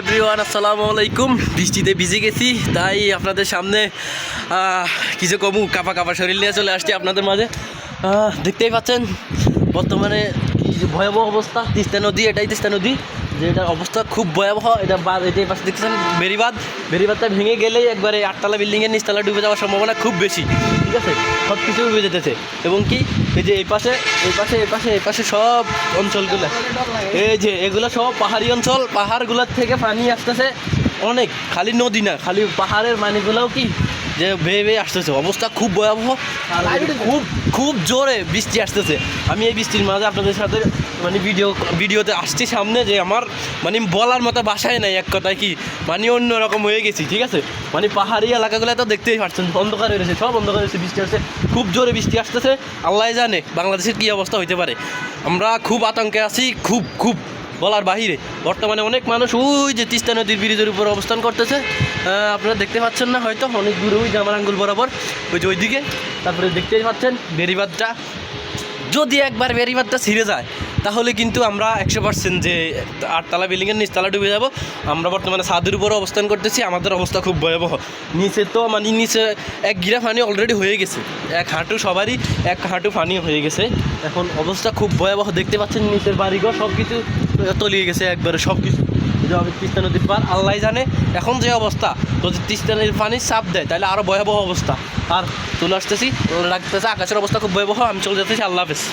Everyone আসসালামু আলাইকুম। বৃষ্টিতে ভিজে গেছি, তাই আপনাদের সামনে কিছু কমু, কাপা কাপা শরীর নিয়ে চলে আসছি আপনাদের মাঝে। দেখতেই পাচ্ছেন, বর্তমানে ভয়াবহ অবস্থা, তিস্তা নদী, এটাই তিস্তা নদী। যে এটার অবস্থা খুব ভয়াবহ, এটা বাদ এটা পাশে দেখতেছেন বেরিবাদ বেরিবাদটা ভেঙে গেলেই একবারে আটতলা বিল্ডিংয়ের নিচতলা ডুবে যাওয়ার সম্ভাবনা খুব বেশি, ঠিক আছে? সব কিছু ডুবে যেতেছে। এবং কি, এই যে এই পাশে এই পাশে এই পাশে এই পাশে সব অঞ্চলগুলো, এই যে এগুলো সব পাহাড়ি অঞ্চল, পাহাড়গুলোর থেকে পানি আসতেছে অনেক, খালি নদী না, খালি পাহাড়ের পানিগুলোও কি যে বেয়ে বেয়ে আসতেছে। অবস্থা খুব ভয়াবহ। খুব খুব জোরে বৃষ্টি আসতেছে। আমি এই বৃষ্টির মাঝে আপনাদের সাথে মানে ভিডিও ভিডিওতে আসছি সামনে যে আমার মানে বলার মতো বাসায় নাই, এক কথায় কি? মানে অন্যরকম হয়ে গেছি, ঠিক আছে? মানে পাহাড়ি এলাকাগুলো তো দেখতেই পাচ্ছেন অন্ধকার হয়ে গেছে সব অন্ধকার হয়েছে, বৃষ্টি আসছে। খুব জোরে বৃষ্টি আসতেছে। আল্লাহ জানে বাংলাদেশের কী অবস্থা হইতে পারে। আমরা খুব আতঙ্কে আছি, খুব খুব বলার বাহিরে। বর্তমানে অনেক মানুষ ওই যে তিস্তা নদীর ব্রিজের উপর অবস্থান করতেছে। আপনারা দেখতে পাচ্ছেন না, হয়তো অনেক দূরে ওই যে আমার আঙ্গুল বরাবর, ওই যে ওইদিকে। তারপরে দেখতেই পাচ্ছেন বেরিবাদটা যদি একবার বেরিবাদটা ছিঁড়ে যায়, তাহলে কিন্তু আমরা একশো পার্সেন্ট যে আটতলা বিল্ডিংয়ের নিচতলা ডুবে যাব। আমরা বর্তমানে ছাদের উপরে অবস্থান করতেছি, আমাদের অবস্থা খুব ভয়াবহ। নিচে তো মানে নিচে এক গিরা পানি অলরেডি হয়ে গেছে। এক হাঁটু সবারই, এক হাঁটু পানি হয়ে গেছে। এখন অবস্থা খুব ভয়াবহ, দেখতে পাচ্ছেন নিচের বাড়িঘর সব কিছু তলিয়ে গেছে একবারে সব কিছু যে হবে তিস্তা নদীর পার আল্লাহ জানে। এখন যে অবস্থা যদি তিস্তা নদীর পানি চাপ দেয়, তাহলে আরও ভয়াবহ অবস্থা। আর চলে আসতেছি রাখতেছে আকাশের অবস্থা খুব ভয়াবহ, আমি চলে যেতেছি আল্লাহ হাফেজ।